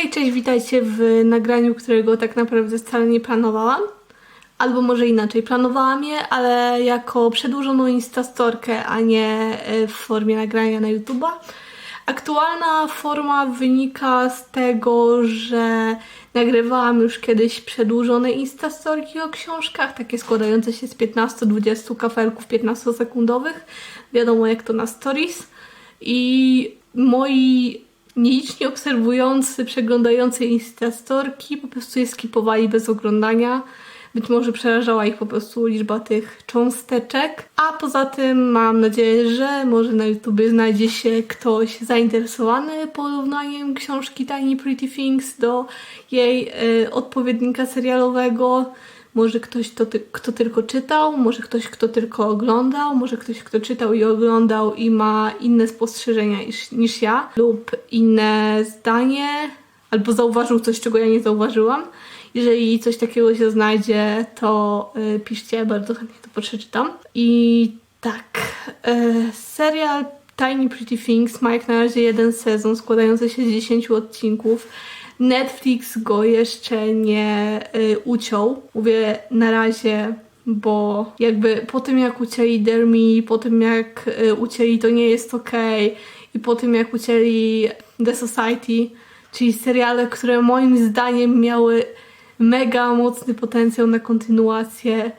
Hej, cześć, witajcie w nagraniu, którego tak naprawdę wcale nie planowałam. Albo może inaczej, planowałam je, ale jako przedłużoną instastorkę, a nie e, w formie nagrania na YouTube'a. Aktualna forma wynika z tego, że nagrywałam już kiedyś przedłużone instastorki o książkach, takie składające się z 15-20 kafelków 15-sekundowych. Wiadomo jak to na stories. I moi nieliczni obserwujący, przeglądający instastorki po prostu je skipowali bez oglądania. Być może przerażała ich po prostu liczba tych cząsteczek. A poza tym mam nadzieję, że może na YouTubie znajdzie się ktoś zainteresowany porównaniem książki Tiny Pretty Things do jej y, odpowiednika serialowego. Może ktoś, to kto tylko czytał, może ktoś, kto tylko oglądał, może ktoś, kto czytał i oglądał i ma inne spostrzeżenia niż, niż ja, lub inne zdanie, albo zauważył coś, czego ja nie zauważyłam. Jeżeli coś takiego się znajdzie, to y, piszcie, bardzo chętnie to przeczytam. I tak, y, serial Tiny Pretty Things ma jak na razie jeden sezon składający się z 10 odcinków. Netflix go jeszcze nie y, uciął. Mówię na razie, bo jakby po tym jak ucięli Dermi, po tym jak y, ucięli To Nie Jest Okej i po tym jak ucięli The Society, czyli seriale, które moim zdaniem miały mega mocny potencjał na kontynuację,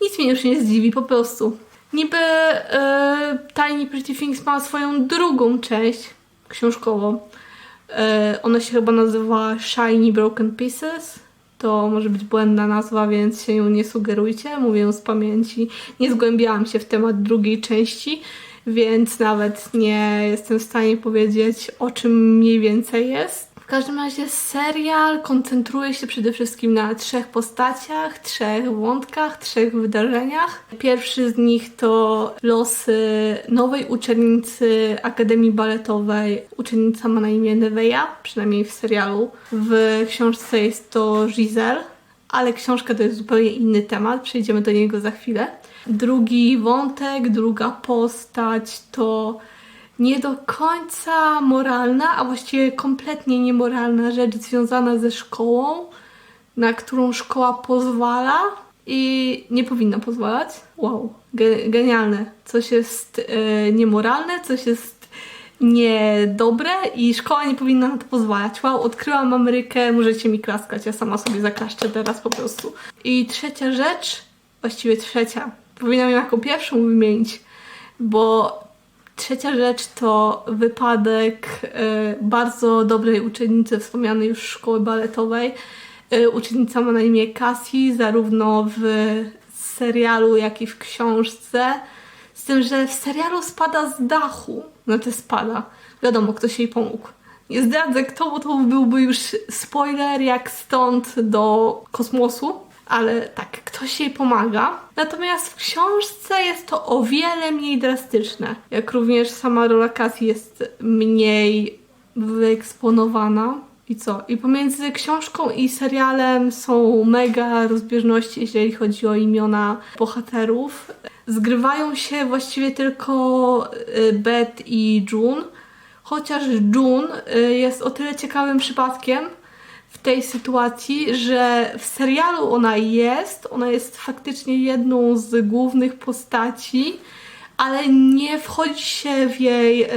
nic mnie już nie zdziwi, po prostu. Niby y, Tiny Pretty Things ma swoją drugą część książkową, Ona się chyba nazywa Shiny Broken Pieces. To może być błędna nazwa, więc się ją nie sugerujcie. Mówię z pamięci. Nie zgłębiałam się w temat drugiej części, więc nawet nie jestem w stanie powiedzieć, o czym mniej więcej jest. W każdym razie serial koncentruje się przede wszystkim na trzech postaciach, trzech wątkach, trzech wydarzeniach. Pierwszy z nich to losy nowej uczennicy Akademii Baletowej. Uczennica ma na imię przynajmniej w serialu. W książce jest to Giselle, ale książka to jest zupełnie inny temat, przejdziemy do niego za chwilę. Drugi wątek, druga postać to nie do końca moralna, a właściwie kompletnie niemoralna rzecz związana ze szkołą, na którą szkoła pozwala i nie powinna pozwalać. Wow, ge- genialne. Coś jest e, niemoralne, coś jest niedobre i szkoła nie powinna na to pozwalać. Wow, odkryłam Amerykę, możecie mi klaskać, ja sama sobie zaklaszczę teraz po prostu. I trzecia rzecz, właściwie trzecia, powinnam ją jako pierwszą wymienić, bo Trzecia rzecz to wypadek y, bardzo dobrej uczennicy wspomnianej już szkoły baletowej. Y, uczennica ma na imię Cassie, zarówno w serialu, jak i w książce. Z tym, że w serialu spada z dachu. To spada. Wiadomo, ktoś jej pomógł. Nie zdradzę kto, bo to byłby już spoiler jak stąd do kosmosu ale tak, ktoś jej pomaga. Natomiast w książce jest to o wiele mniej drastyczne. Jak również sama rola Cassie jest mniej wyeksponowana. I co? I pomiędzy książką i serialem są mega rozbieżności, jeżeli chodzi o imiona bohaterów. Zgrywają się właściwie tylko y, Beth i June, chociaż June y, jest o tyle ciekawym przypadkiem, w tej sytuacji, że w serialu ona jest, ona jest faktycznie jedną z głównych postaci, ale nie wchodzi się w jej e,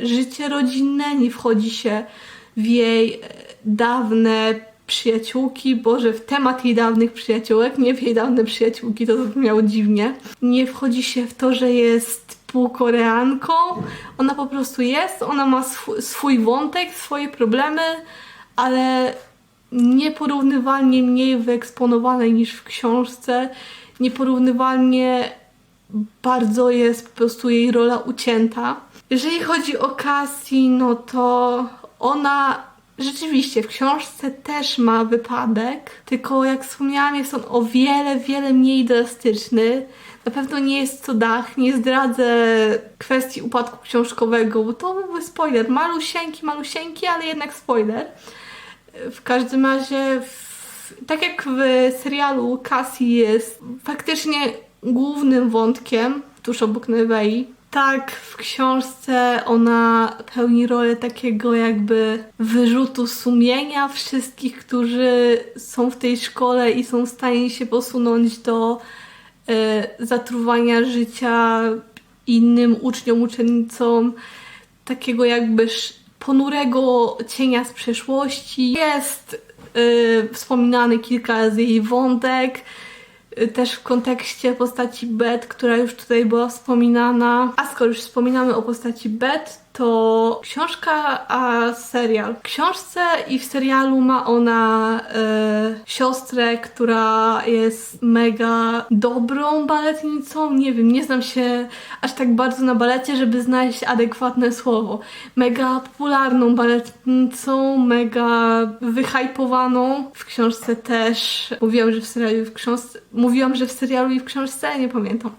życie rodzinne, nie wchodzi się w jej e, dawne przyjaciółki, Boże, w temat jej dawnych przyjaciółek, nie w jej dawne przyjaciółki, to brzmiało dziwnie. Nie wchodzi się w to, że jest półkoreanką, ona po prostu jest, ona ma swój wątek, swoje problemy, ale nieporównywalnie mniej wyeksponowanej niż w książce, nieporównywalnie bardzo jest po prostu jej rola ucięta. Jeżeli chodzi o Cassie, no to ona rzeczywiście w książce też ma wypadek, tylko jak wspomniałam, jest on o wiele, wiele mniej drastyczny. Na pewno nie jest to dach, nie zdradzę kwestii upadku książkowego, bo to byłby spoiler. Malusieńki, malusieńki, ale jednak spoiler. W każdym razie, w, tak jak w serialu Cassie jest faktycznie głównym wątkiem tuż obok Nevei, Tak, w książce ona pełni rolę takiego jakby wyrzutu sumienia wszystkich, którzy są w tej szkole i są w stanie się posunąć do e, zatruwania życia innym uczniom, uczennicom, takiego jakby ponurego cienia z przeszłości. Jest y, wspominany kilka razy jej wątek, y, też w kontekście postaci Bet, która już tutaj była wspominana. A skoro już wspominamy o postaci Bet, to książka, a serial. W książce i w serialu ma ona e, siostrę, która jest mega dobrą baletnicą. Nie wiem, nie znam się aż tak bardzo na balecie, żeby znaleźć adekwatne słowo. Mega popularną baletnicą, mega wyhypowaną. W książce też. Mówiłam, że w serialu i w książce. Mówiłam, że w serialu i w książce, nie pamiętam.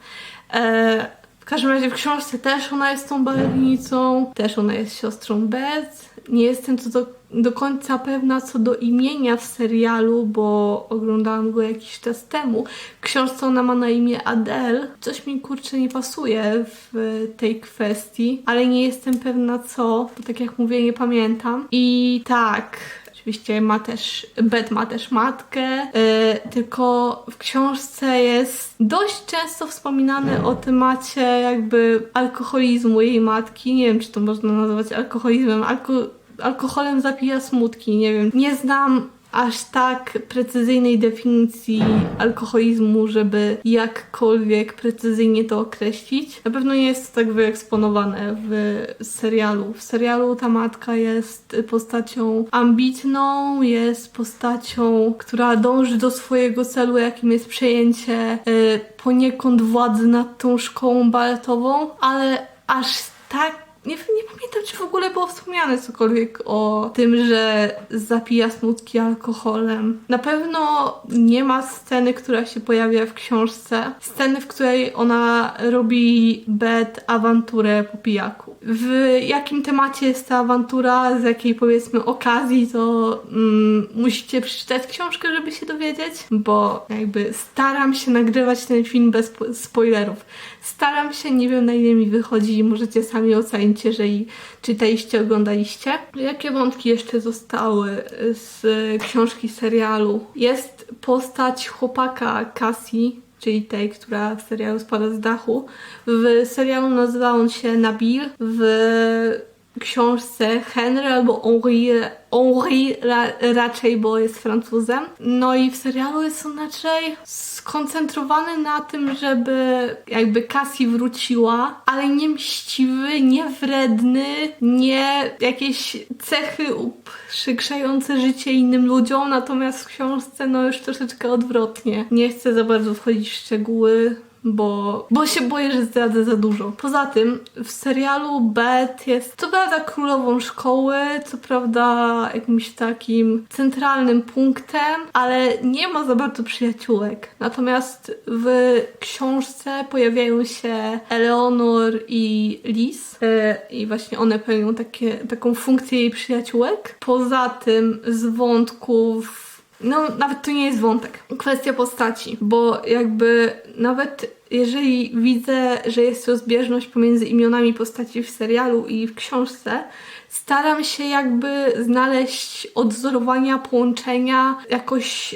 E, w każdym razie w książce też ona jest tą baletnicą, też ona jest siostrą Beth. Nie jestem co do, do końca pewna co do imienia w serialu, bo oglądałam go jakiś czas temu. W książce ona ma na imię Adele. Coś mi kurczę nie pasuje w tej kwestii, ale nie jestem pewna co, bo tak jak mówię, nie pamiętam. I tak, Oczywiście ma też, Bet ma też matkę, yy, tylko w książce jest dość często wspominane o temacie jakby alkoholizmu jej matki. Nie wiem, czy to można nazywać alkoholizmem. Alko alkoholem zapija smutki, nie wiem. Nie znam aż tak precyzyjnej definicji alkoholizmu, żeby jakkolwiek precyzyjnie to określić. Na pewno nie jest to tak wyeksponowane w serialu. W serialu ta matka jest postacią ambitną, jest postacią, która dąży do swojego celu, jakim jest przejęcie y, poniekąd władzy nad tą szkołą baletową, ale aż tak nie, nie pamiętam, czy w ogóle było wspomniane cokolwiek o tym, że zapija smutki alkoholem. Na pewno nie ma sceny, która się pojawia w książce. Sceny, w której ona robi bed awanturę po pijaku. W jakim temacie jest ta awantura, z jakiej powiedzmy okazji, to mm, musicie przeczytać książkę, żeby się dowiedzieć, bo jakby staram się nagrywać ten film bez spo- spoilerów. Staram się, nie wiem na ile mi wychodzi, możecie sami ocenić, jeżeli czytaliście, oglądaliście. Jakie wątki jeszcze zostały z książki serialu? Jest postać chłopaka Cassie, czyli tej, która w serialu spada z dachu. W serialu nazywa on się Nabil, w książce Henry albo Henri, Henri ra, raczej, bo jest Francuzem. No i w serialu jest on raczej skoncentrowany na tym, żeby jakby Cassie wróciła, ale nie mściwy, nie wredny, nie jakieś cechy uprzykrzające życie innym ludziom, natomiast w książce no już troszeczkę odwrotnie. Nie chcę za bardzo wchodzić w szczegóły, bo, bo się boję, że zdradzę za dużo. Poza tym w serialu Beth jest co prawda królową szkoły, co prawda jakimś takim centralnym punktem, ale nie ma za bardzo przyjaciółek. Natomiast w książce pojawiają się Eleanor i Liz e, i właśnie one pełnią takie, taką funkcję jej przyjaciółek. Poza tym z wątków no, nawet to nie jest wątek. Kwestia postaci, bo jakby nawet jeżeli widzę, że jest rozbieżność pomiędzy imionami postaci w serialu i w książce, staram się jakby znaleźć odzorowania, połączenia, jakoś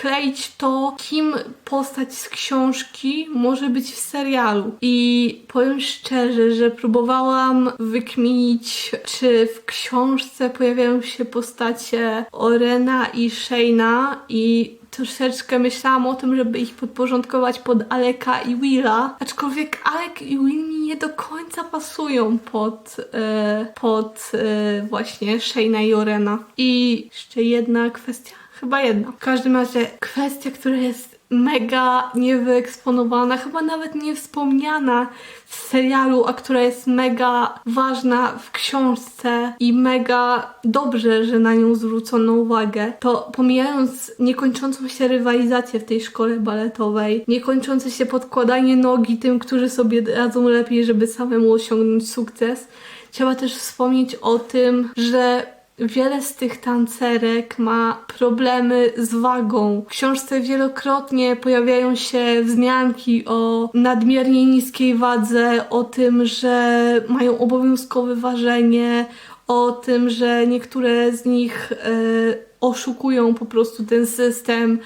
skleić to, kim postać z książki może być w serialu. I powiem szczerze, że próbowałam wykminić, czy w książce pojawiają się postacie Orena i Shayna i troszeczkę myślałam o tym, żeby ich podporządkować pod Aleka i Willa, aczkolwiek Alek i Will mi nie do końca pasują pod, e, pod e, właśnie Shayna i Orena. I jeszcze jedna kwestia, chyba jedna. W każdym razie kwestia, która jest mega niewyeksponowana, chyba nawet nie wspomniana w serialu, a która jest mega ważna w książce i mega dobrze, że na nią zwrócono uwagę, to pomijając niekończącą się rywalizację w tej szkole baletowej, niekończące się podkładanie nogi tym, którzy sobie radzą lepiej, żeby samemu osiągnąć sukces, trzeba też wspomnieć o tym, że wiele z tych tancerek ma problemy z wagą. W książce wielokrotnie pojawiają się wzmianki o nadmiernie niskiej wadze, o tym, że mają obowiązkowe ważenie, o tym, że niektóre z nich e, oszukują po prostu ten system,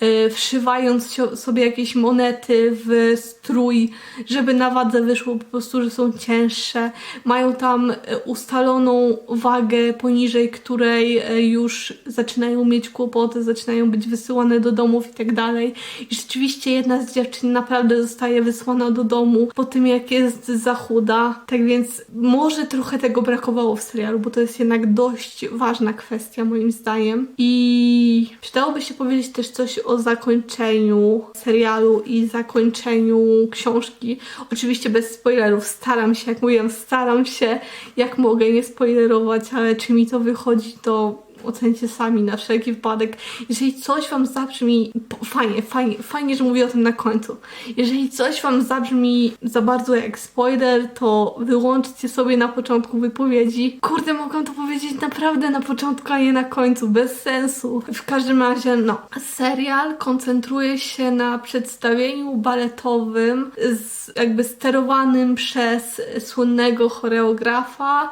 e, wszywając sobie jakieś monety w strój, żeby na wadze wyszło po prostu, że są cięższe. Mają tam e, ustaloną wagę, poniżej której e, już zaczynają mieć kłopoty, zaczynają być wysyłane do domów i tak dalej. I rzeczywiście jedna z dziewczyn naprawdę zostaje wysłana do domu po tym, jak jest za chuda. Tak więc może trochę tego brakowało w serialu, bo to jest jednak dość ważna kwestia moim zdaniem. I przydałoby się powiedzieć też coś o zakończeniu serialu i zakończeniu książki. Oczywiście bez spoilerów. Staram się, jak mówiłam, staram się jak mogę nie spoilerować, ale czy mi to wychodzi, to ocencie sami na wszelki wypadek. Jeżeli coś Wam zabrzmi, fajnie, fajnie, fajnie, że mówię o tym na końcu. Jeżeli coś Wam zabrzmi za bardzo jak spoiler, to wyłączcie sobie na początku wypowiedzi. Kurde, mogłam to powiedzieć naprawdę na początku, a nie na końcu, bez sensu. W każdym razie, no, serial koncentruje się na przedstawieniu baletowym, z, jakby sterowanym przez słynnego choreografa,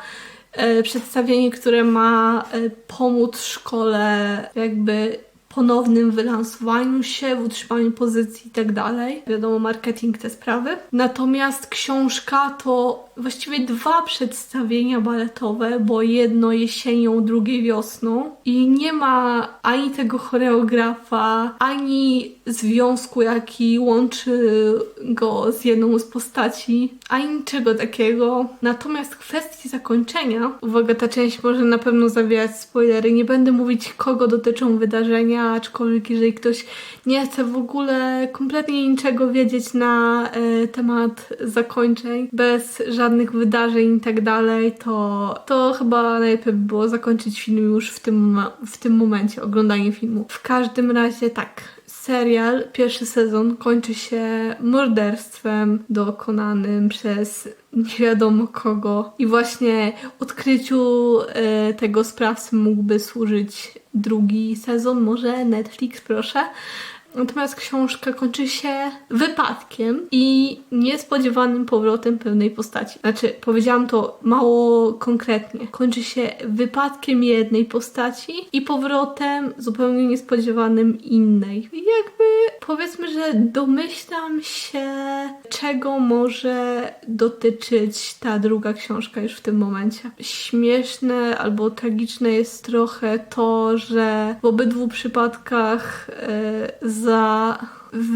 przedstawienie, które ma e, pomóc szkole jakby ponownym wylansowaniu się, w utrzymaniu pozycji i tak dalej. Wiadomo, marketing te sprawy. Natomiast książka to właściwie dwa przedstawienia baletowe, bo jedno jesienią, drugie wiosną i nie ma ani tego choreografa, ani związku, jaki łączy go z jedną z postaci, ani niczego takiego. Natomiast w kwestii zakończenia, uwaga, ta część może na pewno zawierać spoilery, nie będę mówić kogo dotyczą wydarzenia, aczkolwiek jeżeli ktoś nie chce w ogóle kompletnie niczego wiedzieć na e, temat zakończeń, bez żadnych wydarzeń i tak dalej, to, to chyba najlepiej by było zakończyć film już w tym, w tym momencie, oglądanie filmu. W każdym razie tak, serial, pierwszy sezon kończy się morderstwem dokonanym przez nie wiadomo kogo. I właśnie odkryciu e, tego sprawcy mógłby służyć drugi sezon, może Netflix, proszę. Natomiast książka kończy się wypadkiem i niespodziewanym powrotem pewnej postaci. Znaczy, powiedziałam to mało konkretnie. Kończy się wypadkiem jednej postaci i powrotem zupełnie niespodziewanym innej. I jakby powiedzmy, że domyślam się, czego może dotyczyć ta druga książka już w tym momencie. Śmieszne albo tragiczne jest trochę to, że w obydwu przypadkach e, za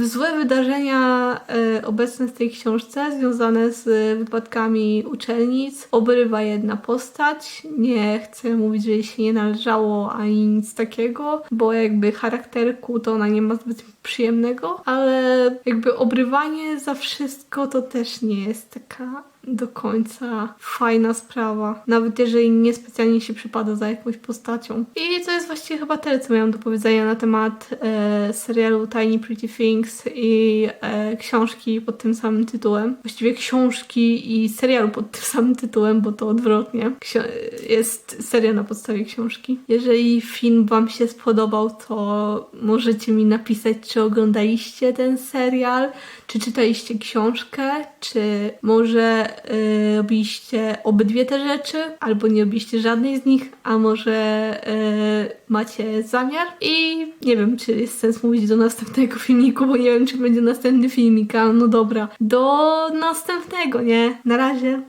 złe wydarzenia e, obecne w tej książce związane z wypadkami uczelnic obrywa jedna postać. Nie chcę mówić, że jej się nie należało ani nic takiego, bo jakby charakterku to ona nie ma zbyt przyjemnego, ale jakby obrywanie za wszystko to też nie jest taka do końca fajna sprawa. Nawet jeżeli niespecjalnie się przypada za jakąś postacią. I to jest właściwie chyba tyle, co miałam do powiedzenia na temat e, serialu Tiny Pretty Things i e, książki pod tym samym tytułem. Właściwie książki i serialu pod tym samym tytułem, bo to odwrotnie. Ksio- jest seria na podstawie książki. Jeżeli film Wam się spodobał, to możecie mi napisać, czy oglądaliście ten serial, czy czytaliście książkę, czy może y, robiliście obydwie te rzeczy, albo nie robiliście żadnej z nich, a może y, macie zamiar. I nie wiem, czy jest sens mówić do następnego filmiku, bo nie wiem, czy będzie następny filmik, ale no dobra. Do następnego, nie? Na razie.